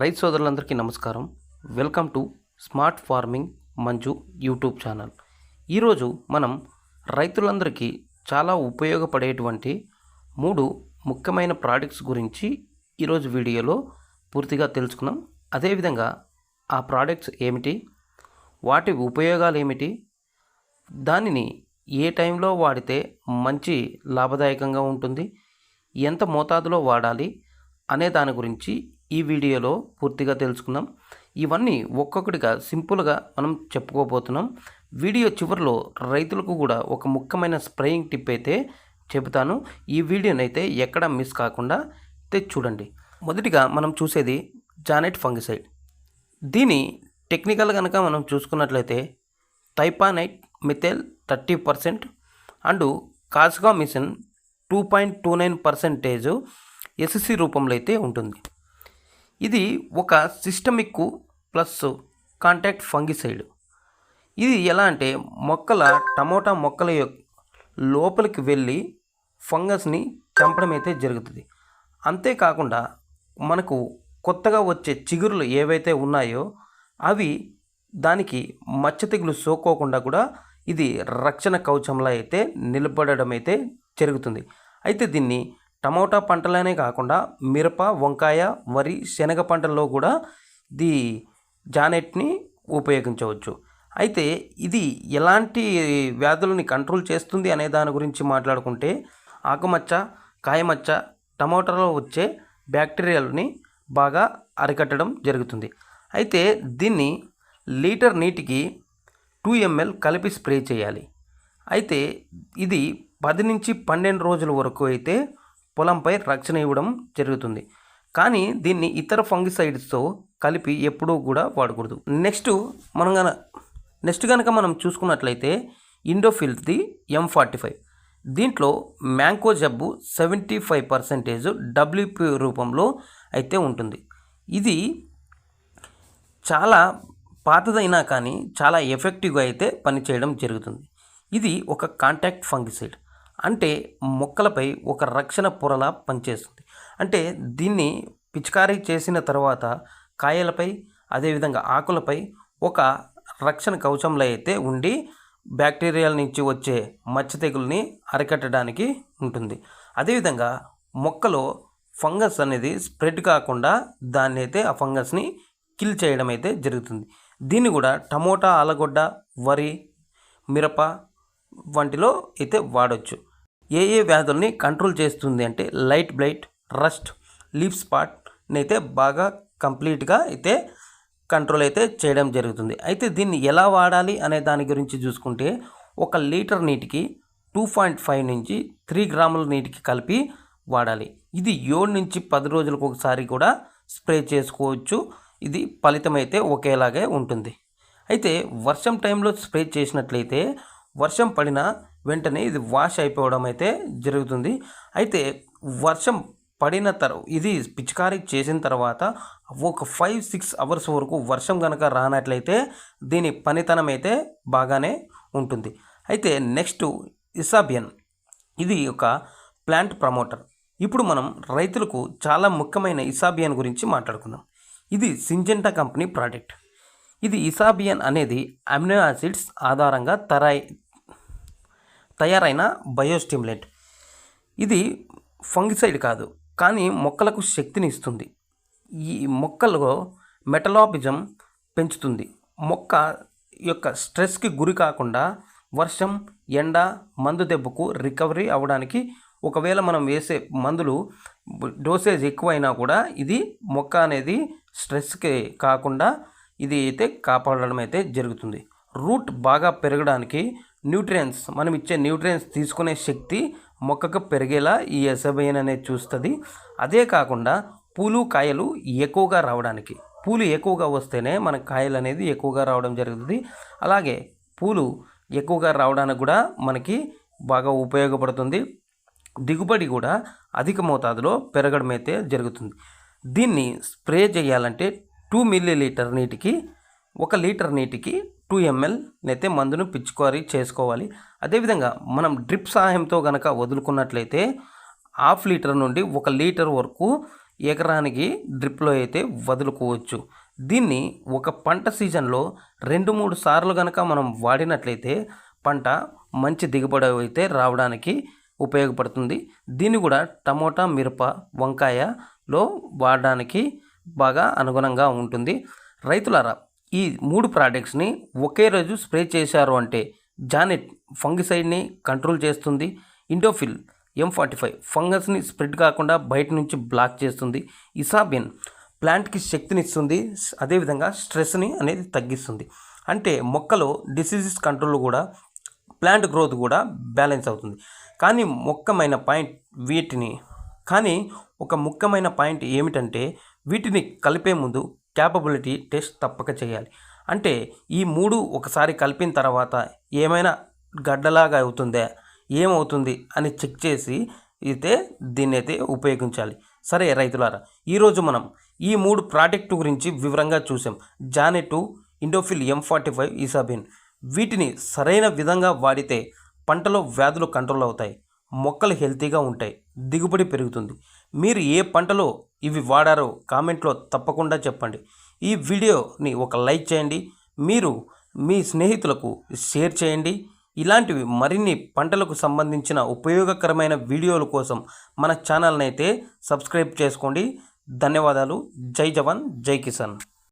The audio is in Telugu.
రైతు సోదరులందరికీ నమస్కారం. Welcome to smart farming Manju YouTube channel. ఈరోజు మనం రైతులందరికీ చాలా ఉపయోగపడేటువంటి మూడు ముఖ్యమైన ప్రోడక్ట్స్ గురించి ఈరోజు వీడియోలో పూర్తిగా తెలుసుకున్నాం అదేవిధంగా ఆ ప్రోడక్ట్స్ ఏమిటి? వాటి ఉపయోగాలు ఏమిటి? దానిని ఏ టైంలో వాడితే మంచి లాభదాయకంగా ఉంటుంది? ఎంత మోతాదులో వాడాలి? అనే దాని గురించి ఈ వీడియోలో పూర్తిగా తెలుసుకుందాం. ఇవన్నీ ఒక్కొక్కటిగా సింపుల్గా మనం చెప్పుకోబోతున్నాం. వీడియో చివరిలో రైతులకు కూడా ఒక ముఖ్యమైన స్ప్రేయింగ్ టిప్ అయితే చెబుతాను. ఈ వీడియోని అయితే ఎక్కడ మిస్ కాకుండా అయితే చూడండి మొదటిగా మనం చూసేది జానెట్ ఫంగిసైడ్. దీని టెక్నికల్ కనుక మనం చూసుకున్నట్లయితే టైపానైట్ methyl thirty percent and కాస్గా machine two point two nine percentage SSC రూపంలో అయితే ఉంటుంది. ఇది ఒక సిస్టమిక్ ప్లస్ కాంటాక్ట్ ఫంగిసైడ్ ఇది ఎలా అంటే మొక్కల టమోటా మొక్కల యొక్క లోపలికి వెళ్ళి ఫంగస్ని చంపడం అయితే జరుగుతుంది. అంతేకాకుండా మనకు కొత్తగా వచ్చే చిగురులు ఏవైతే ఉన్నాయో అవి దానికి మచ్చ తెగులు సోకోకుండా కూడా ఇది రక్షణ కవచంలో అయితే నిలబడడం అయితే జరుగుతుంది. అయితే దీన్ని టమోటా పంటలనే కాకుండా మిరప వంకాయ వరి శనగ పంటల్లో కూడా ది జానెట్ని ఉపయోగించవచ్చు. అయితే ఇది ఎలాంటి వ్యాధులని కంట్రోల్ చేస్తుంది అనే దాని గురించి మాట్లాడుకుంటే ఆకుమచ్చ కాయమచ్చ టమోటాలో వచ్చే బ్యాక్టీరియాలని బాగా అరికట్టడం జరుగుతుంది. అయితే దీన్ని లీటర్ నీటికి టూ ఎంఎల్ కలిపి స్ప్రే చేయాలి. అయితే ఇది పది నుంచి పన్నెండు రోజుల వరకు అయితే పొలంపై రక్షణ ఇవ్వడం జరుగుతుంది. కానీ దీన్ని ఇతర ఫంగిసైడ్స్తో కలిపి ఎప్పుడూ కూడా వాడకూడదు. నెక్స్ట్ మనం గన నెక్స్ట్ కనుక మనం చూసుకున్నట్లయితే ఇండోఫిల్ది ఎం ఫార్టీ ఫైవ్. దీంట్లో మ్యాంకో జబ్బు సెవెంటీ ఫైవ్ పర్సెంటేజ్ డబ్ల్యూపీ రూపంలో అయితే ఉంటుంది. ఇది చాలా పాతదైనా కానీ చాలా ఎఫెక్టివ్గా అయితే పనిచేయడం జరుగుతుంది. ఇది ఒక కాంటాక్ట్ ఫంగిసైడ్. అంటే మొక్కలపై ఒక రక్షణ పొరలా పనిచేస్తుంది. అంటే దీన్ని పిచికారీ చేసిన తర్వాత కాయలపై అదేవిధంగా ఆకులపై ఒక రక్షణ కవచంలో అయితే ఉండి బ్యాక్టీరియాల నుంచి వచ్చే మచ్చ తెగుల్ని అరికట్టడానికి ఉంటుంది. అదేవిధంగా మొక్కలో ఫంగస్ అనేది స్ప్రెడ్ కాకుండా దాన్ని అయితే ఆ ఫంగస్ని కిల్ చేయడం అయితే జరుగుతుంది. దీన్ని కూడా టమోటా ఆలగొడ్డ వరి మిరప వంటిలో అయితే వాడచ్చు. ఏ ఏ వ్యాధుల్ని కంట్రోల్ చేస్తుంది అంటే లైట్ బ్లైట్ రస్ట్ లీఫ్ స్పాట్ని అయితే బాగా కంప్లీట్గా అయితే కంట్రోల్ అయితే చేయడం జరుగుతుంది. అయితే దీన్ని ఎలా వాడాలి అనే దాని గురించి చూసుకుంటే ఒక లీటర్ నీటికి టూ పాయింట్ ఫైవ్ నుంచి త్రీ గ్రాముల నీటికి కలిపి వాడాలి. ఇది ఏడు నుంచి పది రోజులకు ఒకసారి కూడా స్ప్రే చేసుకోవచ్చు. ఇది ఫలితం అయితే ఒకేలాగే ఉంటుంది. అయితే వర్షం టైంలో స్ప్రే చేసినట్లయితే వర్షం పడిన వెంటనే ఇది వాష్ అయిపోవడం అయితే జరుగుతుంది. అయితే వర్షం పడిన తర్ ఇది పిచికారీ చేసిన తర్వాత ఒక ఫైవ్ సిక్స్ అవర్స్ వరకు వర్షం కనుక రానట్లయితే దీని పనితనం అయితే బాగానే ఉంటుంది. అయితే నెక్స్ట్ ఇసాబియన్. ఇది ఒక ప్లాంట్ ప్రమోటర్. ఇప్పుడు మనం రైతులకు చాలా ముఖ్యమైన ఇసాబియన్ గురించి మాట్లాడుకుందాం. ఇది సింజెంటా కంపెనీ ప్రోడక్ట్. ఇది ఇసాబియన్ అనేది అమినో యాసిడ్స్ ఆధారంగా తరాయి తయారైన బయోస్టిమ్యులెంట్ ఇది ఫంగిసైడ్ కాదు కానీ మొక్కలకు శక్తిని ఇస్తుంది. ఈ మొక్కలో మెటలాపిజం పెంచుతుంది. మొక్క యొక్క స్ట్రెస్కి గురి కాకుండా వర్షం ఎండ మందు దెబ్బకు రికవరీ అవ్వడానికి ఒకవేళ మనం వేసే మందులు డోసేజ్ ఎక్కువైనా కూడా ఇది మొక్క అనేది స్ట్రెస్కి కాకుండా ఇది అయితే కాపాడడం అయితే జరుగుతుంది. రూట్ బాగా పెరగడానికి న్యూట్రియన్స్ మనం ఇచ్చే న్యూట్రియన్స్ తీసుకునే శక్తి మొక్కకు పెరిగేలా ఈ ఎసబైన్ అనేది చూస్తుంది. అదే కాకుండా పూలు కాయలు ఎక్కువగా రావడానికి పూలు ఎక్కువగా వస్తేనే మన కాయలు అనేది ఎక్కువగా రావడం జరుగుతుంది. అలాగే పూలు ఎక్కువగా రావడానికి కూడా మనకి బాగా ఉపయోగపడుతుంది. దిగుబడి కూడా అధిక మోతాదులో పెరగడం అయితే జరుగుతుంది. దీన్ని స్ప్రే చేయాలంటే టూ మిల్లీ లీటర్ నీటికి ఒక లీటర్ నీటికి టూ ఎంఎల్ అయితే మందును పిచ్చుకోరీ చేసుకోవాలి. అదేవిధంగా మనం డ్రిప్ సహాయంతో కనుక వదులుకున్నట్లయితే హాఫ్ లీటర్ నుండి ఒక లీటర్ వరకు ఎకరానికి డ్రిప్లో అయితే వదులుకోవచ్చు. దీన్ని ఒక పంట సీజన్లో రెండు మూడు సార్లు కనుక మనం వాడినట్లయితే పంట మంచి దిగుబడి అయితే రావడానికి ఉపయోగపడుతుంది. దీన్ని కూడా టమోటా మిరప వంకాయలో వాడడానికి బాగా అనుగుణంగా ఉంటుంది. రైతులారా ఈ మూడు ప్రోడక్ట్స్ని ఒకే రోజు స్ప్రే చేశారు అంటే జానెట్ ఫంగిసైడ్ని కంట్రోల్ చేస్తుంది ఇండోఫిల్ ఎం ఫార్టీ ఫైవ్ ఫంగస్ని స్ప్రెడ్ కాకుండా బయట నుంచి బ్లాక్ చేస్తుంది ఇసాబిన్ ప్లాంట్కి శక్తినిస్తుంది అదేవిధంగా స్ట్రెస్ని అనేది తగ్గిస్తుంది. అంటే మొక్కలో డిసీజెస్ కంట్రోల్ కూడా ప్లాంట్ గ్రోత్ కూడా బ్యాలెన్స్ అవుతుంది. కానీ ముఖ్యమైన పాయింట్ వీటిని కానీ ఒక ముఖ్యమైన పాయింట్ ఏమిటంటే వీటిని కలిపే ముందు క్యాపబిలిటీ టెస్ట్ తప్పక చేయాలి. అంటే ఈ మూడు ఒకసారి కలిపిన తర్వాత ఏమైనా గడ్డలాగా అవుతుందా ఏమవుతుంది అని చెక్ చేసి అయితే దీన్ని అయితే ఉపయోగించాలి. సరే రైతులారా ఈరోజు మనం ఈ మూడు ప్రాడక్ట్ గురించి వివరంగా చూసాం. Janet Indofil M forty five ఈసాబిన్. వీటిని సరైన విధంగా వాడితే పంటలో వ్యాధులు కంట్రోల్ అవుతాయి మొక్కలు హెల్తీగా ఉంటాయి దిగుబడి పెరుగుతుంది. మీరు ఏ పంటలో ఇవి వాడారో కామెంట్లో తప్పకుండా చెప్పండి. ఈ వీడియోని ఒక లైక్ చేయండి. మీరు మీ స్నేహితులకు షేర్ చేయండి. ఇలాంటివి మరిన్ని పంటలకు సంబంధించిన ఉపయోగకరమైన వీడియోల కోసం మన ఛానల్ని అయితే సబ్స్క్రైబ్ చేసుకోండి. ధన్యవాదాలు. జై జవాన్. జై కిసాన్.